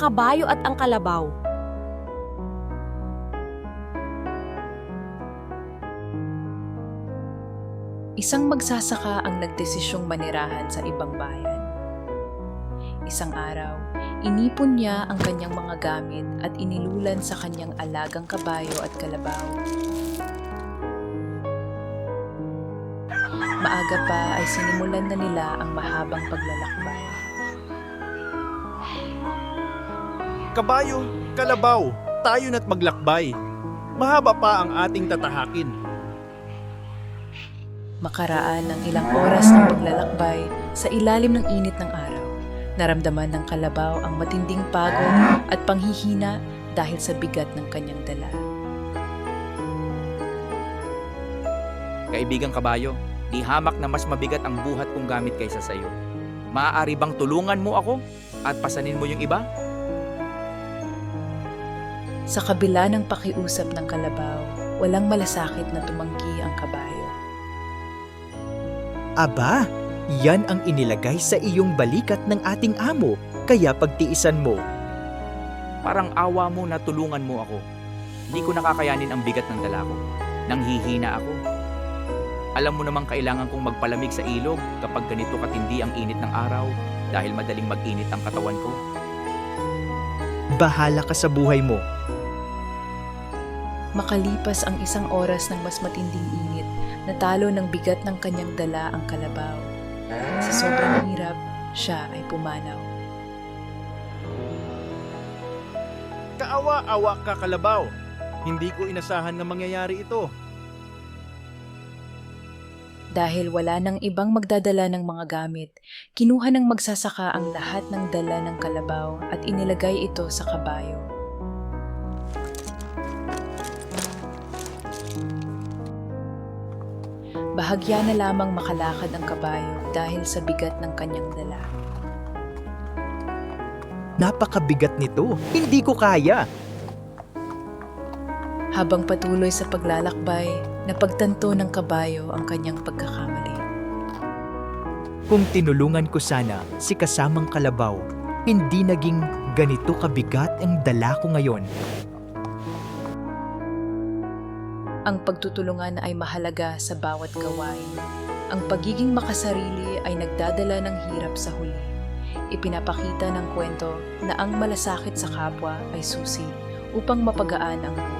kabayo at ang kalabaw. Isang magsasaka ang nagdesisyong manirahan sa ibang bayan. Isang araw, inipon niya ang kanyang mga gamit at inilulan sa kanyang alagang kabayo at kalabaw. Maaga pa ay sinimulan na nila ang mahabang paglalakbay. Kabayo, kalabaw, tayo na't maglakbay. Mahaba pa ang ating tatahakin. Makaraan ng ilang oras ng paglalakbay sa ilalim ng init ng araw, naramdaman ng kalabaw ang matinding pagod at panghihina dahil sa bigat ng kanyang dala. Kaibigang kabayo, di hamak na mas mabigat ang buhat kong gamit kaysa sa'yo. Maaari bang tulungan mo ako at pasanin mo yung iba? Sa kabila ng pakiusap ng kalabaw, walang malasakit na tumanggi ang kabayo. Aba, yan ang inilagay sa iyong balikat ng ating amo, kaya pagtiisan mo. Parang awa mo na tulungan mo ako. Hindi ko nakakayanin ang bigat ng dala ko. Nanghihina ako. Alam mo namang kailangan kong magpalamig sa ilog kapag ganito katindi ang init ng araw dahil madaling mag-init ang katawan ko. Bahala ka sa buhay mo. Makalipas ang isang oras ng mas matinding init, natalo ng bigat ng kanyang dala ang kalabaw. Sa sobrang hirap, siya ay pumanaw. Kaawa-awa ka kalabaw. Hindi ko inasahan na mangyayari ito. Dahil wala nang ibang magdadala ng mga gamit, kinuha ng magsasaka ang lahat ng dala ng kalabaw at inilagay ito sa kabayo. Bahagya na lamang makalakad ang kabayo dahil sa bigat ng kanyang dala. Napakabigat nito. Hindi ko kaya. Habang patuloy sa paglalakbay, napagtanto ng kabayo ang kanyang pagkakamali. Kung tinulungan ko sana si kasamang kalabaw, hindi naging ganito kabigat ang dala ko ngayon. Ang pagtutulungan ay mahalaga sa bawat gawain. Ang pagiging makasarili ay nagdadala ng hirap sa huli. Ipinapakita ng kwento na ang malasakit sa kapwa ay susi upang mapagaan ang buhay.